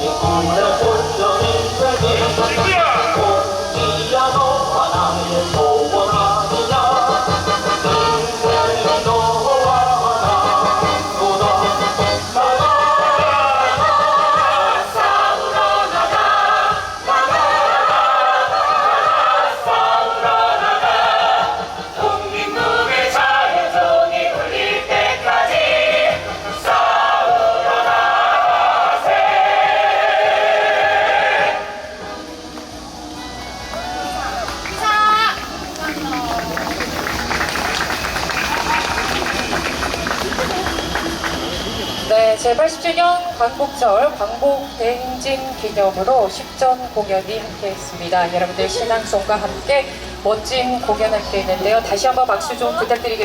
You're on the foot, so it's 제80주년 광복절 광복 대행진 기념으로 10전 공연이 함께했습니다. 여러분들 신앙송과 함께 멋진 공연 함께했는데요. 다시 한번 박수 좀 부탁드리겠습니다.